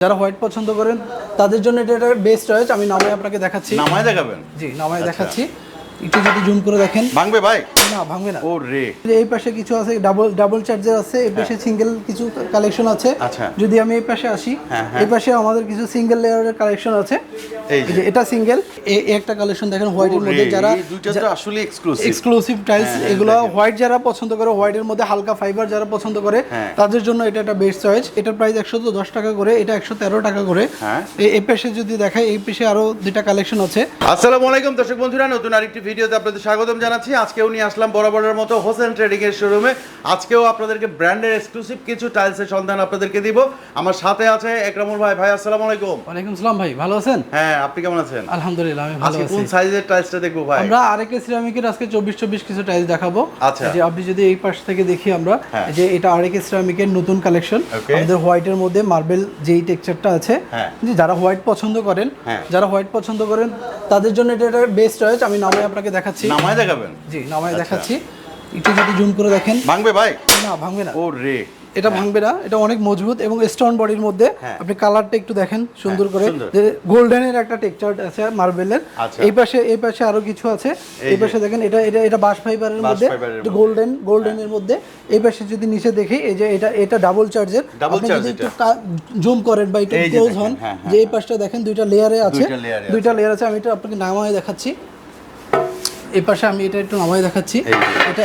যারা হোয়াইট পছন্দ করেন তাদের জন্য এটা একটা বেস্ট চয়েস আমি নামায় আপনাকে দেখাচ্ছি। নামায় দেখাবেন? জি নামায় আচ্ছা। দেখাচ্ছি। একটু যদি জুম করে দেখেন। ভাঙবে ভাই না ভাঙবে না। ও রে যে এই পাশে কিছু আছে ডাবল ডাবল চার্জার আছে এই পাশে সিঙ্গেল কিছু কালেকশন আছে। আচ্ছা। যদি আমি এই পাশে আসি হ্যাঁ, হ্যাঁ। এই পাশে আমাদের কিছু সিঙ্গেল লেয়ারের কালেকশন আছে। এই এই যে এটা সিঙ্গেল একটা কালেকশন দেখেন হোয়াইটের মধ্যে যারা দুইটা তো আসলে এক্সক্লুসিভ এক্সক্লুসিভ টাইলস হ্যাঁ, এগুলো হোয়াইট যারা পছন্দ করে হোয়াইটের মধ্যে হালকা ফাইবার যারা পছন্দ করে হ্যাঁ। তাদের জন্য এটা একটা বেস্ট চয়েস এটার প্রাইস একশো দশ টাকা করে এটা একশো তেরো টাকা করে। হ্যাঁ। এই পাশে যদি দেখাই এই পাশে আরও দুইটা কালেকশন আছে। আসসালামু আলাইকুম দর্শক বন্ধুরা নতুন আরেকটি ভিডিওতে আপনাদের স্বাগতম জানাচ্ছি। আজকেও নিয়ে আসলাম বরাবরের মতো হোসেন ট্রেডিং এর শোরুমে আজকেও আপনাদেরকে ব্র্যান্ডের এক্সক্লুসিভ কিছু টাইলসের সন্ধান আপনাদেরকে দিব। আমার সাথে আছে একরামুল ভাই। ভাই আসসালামু আলাইকুম। ওয়ালাইকুম সালাম ভাই ভালো আছেন? হ্যাঁ আপনি কেমন আছেন? আলহামদুলিল্লাহ আমি ভালো আজকে আছি। কোন সাইজের টাইলসটা দেখব ভাই? আমরা আরেকে সিরামিকের আজকে চব্বিশ চব্বিশ কিছু টাইলস দেখাবো। আচ্ছা। যে আপনি যদি এই পাশ থেকে দেখি আমরা হ্যাঁ। যে এটা আরেকে সিরামিকের নতুন কালেকশন. আমাদের হোয়াইটের মধ্যে মার্বেল যেই টেক্সচারটা আছে হ্যাঁ। যে যারা হোয়াইট পছন্দ করেন হ্যাঁ। যারা হোয়াইট পছন্দ করেন তাদের জন্য এটা বেস্ট চয়েস আমি নামায় আপনাকে দেখাচ্ছি। নামায় দেখাবেন? জি নামায় আচ্ছা। দেখাচ্ছি। একটু যদি জুম করে দেখেন। ভাঙবে ভাই? না ভাঙবে না। ও রে এটা ভাঙবে না এটা অনেক মজবুত এবং স্টোন বডির মধ্যে হ্যাঁ। আপনি কালারটা একটু দেখেন সুন্দর করে। সুন্দর। যে গোল্ডেনের একটা টেক্সচার আছে মার্বেলের আচ্ছা। এই পাশে এই পাশে আরও কিছু আছে। এই পাশে দেখেন এটা এটা এটা বাস ফাইবারের বাঁশ মধ্যে ফাইবারের মধ্যে। গোল্ডেন গোল্ডেনের মধ্যে। এই পাশে যদি নিচে দেখি এই যে এটা এটা ডাবল চার্জের আপনি যদি একটু। জুম করেন বা একটু ক্লোজ হন হ্যাঁ, হ্যাঁ, যে এই পাশটা দেখেন দুইটা লেয়ারে আছে। দুইটা লেয়ার আছে। আমি এটা আপনাকে নামায় দেখাচ্ছি। এই পাশে আমি এটা একটু নামায় দেখাচ্ছি। এটা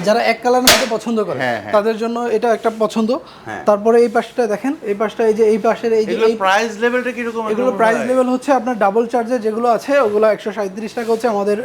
যারা এক কালারের মধ্যে পছন্দ করে হ্যাঁ, হ্যাঁ। তাদের জন্য এটা একটা পছন্দ। হ্যাঁ। তারপরে এই পাশটা দেখেন এই পাশটা এই যে এই পাশের এই যে এই প্রাইস লেভেলটা কি রকম এগুলো প্রাইস লেভেল হচ্ছে আপনার ডাবল চার্জে যেগুলো আছে ওগুলো একশো সাঁত্রিশ টাকা হচ্ছে আমাদের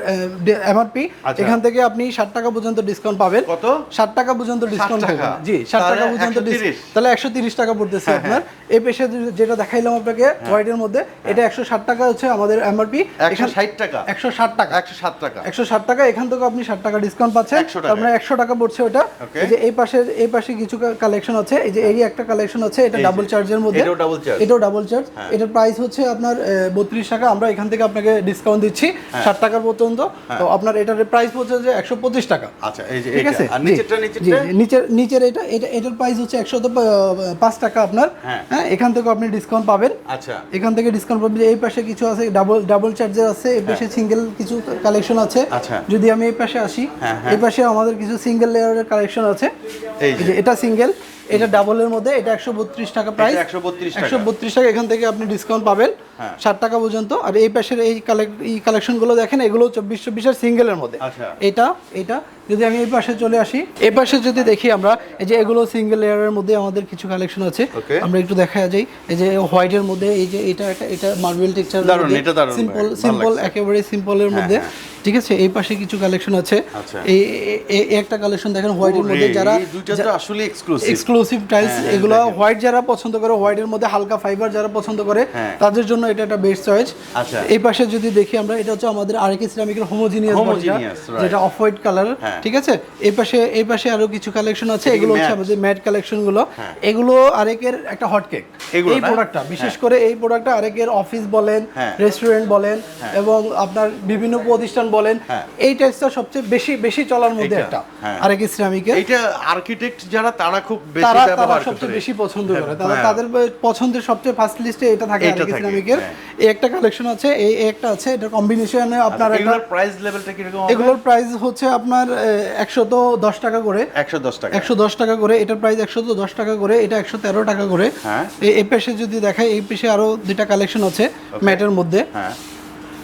এমআরপি আচ্ছা। এখান থেকে আপনি ষাট টাকা পর্যন্ত ডিসকাউন্ট পাবেন। কত? ষাট টাকা পর্যন্ত ডিসকাউন্ট? পাবেন। জি ষাট তাহলে টাকা পর্যন্ত 130 dis- তাহলে একশো তিরিশ টাকা পড়তেছে আপনার। এই পেশে যেটা দেখাইলাম আপনাকে হোয়াইটের মধ্যে এটা একশো ষাট টাকা হচ্ছে আমাদের এমআরপি একশো ষাট টাকা। একশো ষাট টাকা। একশো সাত টাকা। একশো ষাট টাকা এখান থেকে আপনি ষাট টাকা ডিসকাউন্ট পাচ্ছেন। 100 টাকা। তার মানে একশো টাকা পড়ছে ওটা। এই যে এই পাশে এই পাশে কিছু কালেকশন আছে। এই যে এই একটা কালেকশন আছে এটা। ডাবল চার্জের মধ্যে। এটাও ডাবল চার্জ এটার প্রাইস হচ্ছে আপনার বত্রিশ টাকা। আমরা এখান থেকে আপনাকে ডিসকাউন্ট দিচ্ছি হ্যাঁ। ষাট টাকার পর্যন্ত। তো আপনার এটার প্রাইস হচ্ছে যে একশো পঁচিশ টাকা। আচ্ছা এই যে ঠিক আছে? নিচের নিচের এটা এটা এটার প্রাইস হচ্ছে একশো পাঁচ টাকা আপনার। হ্যাঁ। হ্যাঁ এখান থেকে আপনি ডিসকাউন্ট পাবেন। আচ্ছা। এখান থেকে ডিসকাউন্ট পাবেন। এই পাশে কিছু আছে ডাবল ডাবল চার্জার আছে। এই পাশে সিঙ্গেল কিছু কালেকশন আছে। আচ্ছা। যদি আমি এই পাশে আসি হ্যাঁ, হ্যাঁ। এই পাশে আমাদের কিছু সিঙ্গেল লেয়ারের কালেকশন আছে এই যে। এটা সিঙ্গেল এটা ডাবলের মধ্যে এটা একশো বত্রিশ টাকা প্রাইস একশো টাকা। একশো বত্রিশ টাকা এখান থেকে আপনি ডিসকাউন্ট পাবেন। ষাট টাকা পর্যন্ত। আর এই পাশের এই কালেক্ট এই কালেকশনগুলো দেখেন এগুলো চব্বিশ চব্বিশের সিঙ্গেলের মধ্যে। আচ্ছা। এটা এটা যদি আমি এই পাশে চলে আসি এই পাশে যদি দেখি আমরা এই যে এগুলো সিঙ্গেল লেয়ারের মধ্যে আমাদের কিছু কালেকশন আছে আমরা একটু দেখা যাই এই যে হোয়াইটের মধ্যে এই যে এটা একটা এটা মার্বেল টেক্সচার সিম্পল সিম্পল একেবারে সিম্পলের মধ্যে। ঠিক আছে এই পাশে কিছু কালেকশন আছে। আচ্ছা। এই একটা কালেকশন দেখেন হোয়াইটের মধ্যে যারা আসলে এক্সক্লুসিভ এক্সক্লুসিভ টাইলস হ্যাঁ, এগুলো হোয়াইট যারা পছন্দ করে হোয়াইটের মধ্যে হালকা ফাইবার যারা পছন্দ করে হ্যাঁ। তাদের জন্য এটা একটা বেস্ট চয়েস আচ্ছা। এই পাশে যদি দেখি আমরা এটা হচ্ছে আমাদের আরেকে সিরামিকের হোমোজিনিয়াস যেটা অফ হোয়াইট কালার হ্যাঁ। ঠিক আছে? এই পাশে এই পাশে আরও কিছু কালেকশন আছে এগুলো হচ্ছে আমাদের ম্যাট কালেকশনগুলো। হ্যাঁ। এগুলো আরেকের একটা এই প্রোডাক্টটা বিশেষ করে এই প্রোডাক্টটা আরেকের অফিস বলেন হ্যাঁ। রেস্টুরেন্ট বলেন এবং আপনার বিভিন্ন প্রতিষ্ঠান বলেন হ্যাঁ। এই টাইপসটা সবচেয়ে বেশি বেশি চলার মধ্যে একটা আরেক সিরামিকের এইটা আর্কিটেক্ট যারা তারা খুব বেশি তারা সবচেয়ে বেশি পছন্দ করে। তারা হ্যাঁ। তাদের পছন্দের সবচেয়ে ফার্স্ট লিস্টে এটা থাকে আরেক থাকে, ইসলামিকের হ্যাঁ। এই একটা কালেকশন আছে এই একটা আছে এটা কম্বিনেশনে আপনার এগুলোর প্রাইস লেভেলটা কি রকম এগুলোর প্রাইস হচ্ছে আপনার একশো তো দশ টাকা করে। 110 টাকা। একশো দশ টাকা করে এটার প্রাইস একশো তো দশ টাকা করে এটা একশো তেরো টাকা করে। হ্যাঁ। এই এই পেশে যদি দেখাই এই পেশে আরও দুইটা কালেকশন আছে ম্যাটের মধ্যে। হ্যাঁ।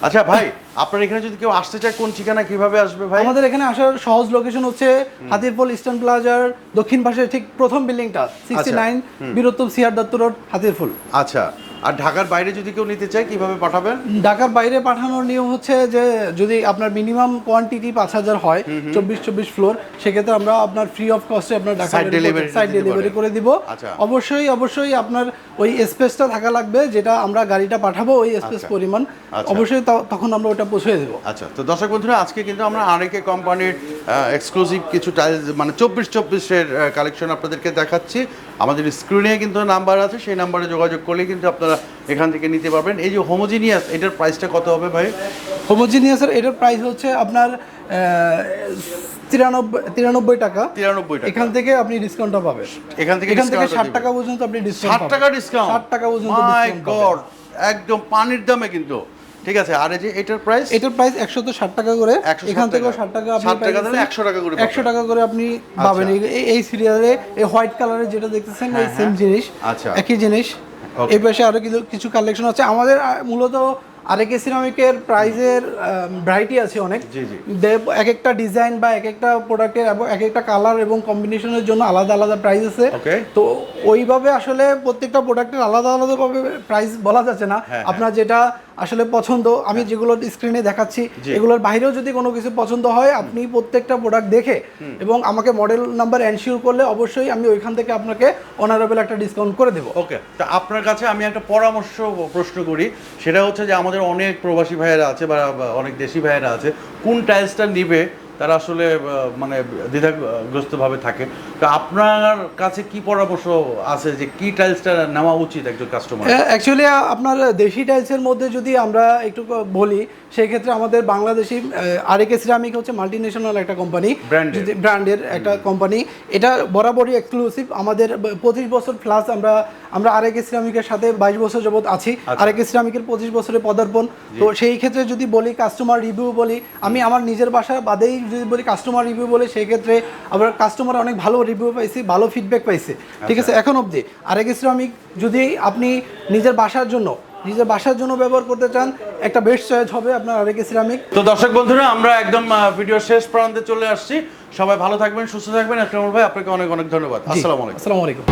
আচ্ছা ভাই আপনার এখানে যদি কেউ আসতে চায় কোন ঠিকানা কীভাবে আসবে ভাই? আমাদের এখানে আসার সহজ লোকেশন হচ্ছে হাতিরপল ইস্টার্ন প্লাজার দক্ষিণ পাশে ঠিক প্রথম বিল্ডিংটা সিক্সটি নাইন বীরত্তম সিআর দত্ত রোড হাতিরপুল। আচ্ছা। আর ঢাকার বাইরে যদি কেউ নিতে চায় কীভাবে পাঠাবেন? ঢাকার বাইরে পাঠানোর নিয়ম হচ্ছে যে যদি আপনার মিনিমাম কোয়ান্টিটি পাঁচ হাজার হয় চব্বিশ চব্বিশ ফ্লোর সেক্ষেত্রে আমরা আপনার ফ্রি অফ কস্টে আপনার ঢাকা সাইড ডেলিভারি করে দিব। আচ্ছা। অবশ্যই অবশ্যই আপনার ওই স্পেসটা থাকা লাগবে যেটা আমরা গাড়িটা পাঠাবো ওই স্পেস আচ্ছা। পরিমাণ। আচ্ছা। অবশ্যই তখন আমরা ওটা পৌঁছে দেবো। আচ্ছা তো দর্শক বন্ধুরা আজকে কিন্তু আমরা আরেকে কোম্পানির এক্সক্লুসিভ কিছু টাইলস মানে চব্বিশ চব্বিশের কালেকশন আপনাদেরকে দেখাচ্ছি। আমাদের স্ক্রিনে কিন্তু নাম্বার আছে সেই নাম্বারে যোগাযোগ করলে কিন্তু আপনারা এখান থেকে নিতে পারবেন। এই যে হোমোজিনিয়াস এটার প্রাইসটা কত হবে ভাই? হোমোজিনিয়াসের এটার প্রাইস হচ্ছে আপনার তিরানব্বই তিরানব্বই টাকা। তিরানব্বই টাকা। এখান থেকে আপনি ডিসকাউন্টটা পাবেন। এখান থেকে এখান থেকে ষাট টাকা পর্যন্ত আপনি ডিসকাউন্ট ষাট টাকা ডিসকাউন্ট ষাট টাকা পর্যন্ত গড একদম পানির দামে কিন্তু। ঠিক আছে আর এই যে এটার প্রাইস এটার প্রাইস একশো তো ষাট টাকা করে। এখান টাকা। ষাট টাকা আপনি টাকা 100 টাকা করে একশো টাকা করে আপনি পাবেন। এই- সিরিয়ালে এই হোয়াইট কালারের যেটা দেখতেছেন এই সেম জিনিস। আচ্ছা। একই জিনিস. এই পাশে আরও কিছু কিছু কালেকশন আছে। আমাদের মূলত আরেকে সিরামিকের প্রাইজের ভ্যারাইটি আছে অনেক। এক একটা ডিজাইন বা এক একটা প্রোডাক্টের এবং এক একটা কালার এবং কম্বিনেশনের জন্য আলাদা আলাদা প্রাইস আছে। তো ওইভাবে আসলে প্রত্যেকটা প্রোডাক্টের আলাদা আলাদাভাবে প্রাইজ প্রাইস বলা যাচ্ছে না। হ্যাঁ, আপনার যেটা আসলে পছন্দ। আমি যেগুলো স্ক্রিনে দেখাচ্ছি। এগুলোর বাইরেও যদি কোনো কিছু পছন্দ হয় আপনি প্রত্যেকটা প্রোডাক্ট দেখে এবং আমাকে মডেল নাম্বার এনশিওর করলে অবশ্যই আমি ওইখান থেকে আপনাকে অনারেবল একটা ডিসকাউন্ট করে দেবো। ওকে তা আপনার কাছে আমি একটা পরামর্শ প্রশ্ন করি সেটা হচ্ছে যে আমাদের অনেক প্রবাসী ভাইয়েরা আছে বা অনেক দেশি ভাইয়েরা আছে কোন টাইলসটা নিবে তারা আসলে মানে দ্বিধাগ্রস্তভাবে থাকে তো আপনার কাছে কি পরামর্শ আছে যে কি টাইলসটা নেওয়া উচিত একজন কাস্টমার অ্যাকচুয়ালি আপনার দেশি টাইলসের মধ্যে যদি আমরা একটু বলি সেই ক্ষেত্রে আমাদের বাংলাদেশি আরেকে সিরামিক হচ্ছে মাল্টি ন্যাশনাল একটা কোম্পানি. ব্র্যান্ডের একটা কোম্পানি এটা বরাবরই এক্সক্লুসিভ আমাদের পঁচিশ বছর প্লাস আমরা আমরা আরেক শ্রমিকের সাথে বাইশ বছর যাবৎ আছি আরেক ইসলামিকের পঁচিশ বছরের পদার্পণ। তো সেই ক্ষেত্রে যদি বলি কাস্টমার রিভিউ বলি আমি আমার নিজের বাসা বাদেই যদি বলি কাস্টমার রিভিউ বলি সেই ক্ষেত্রে আমরা কাস্টমার অনেক ভালো রিভিউ পাইছি ভালো ফিডব্যাক পাইছে। ঠিক আছে এখন অবধি আরেক শ্রমিক যদি আপনি নিজের বাসার জন্য নিজের বাসার জন্য ব্যবহার করতে চান একটা বেস্ট চয়েস হবে আপনার আরেক সিরামিক তো দর্শক বন্ধুরা আমরা একদম ভিডিও শেষ প্রান্তে চলে আসছি। সবাই ভালো থাকবেন সুস্থ থাকবেন। আকরামুল ভাই আপনাকে অনেক অনেক ধন্যবাদ। আসসালামু আলাইকুম। আসসালামু আলাইকুম।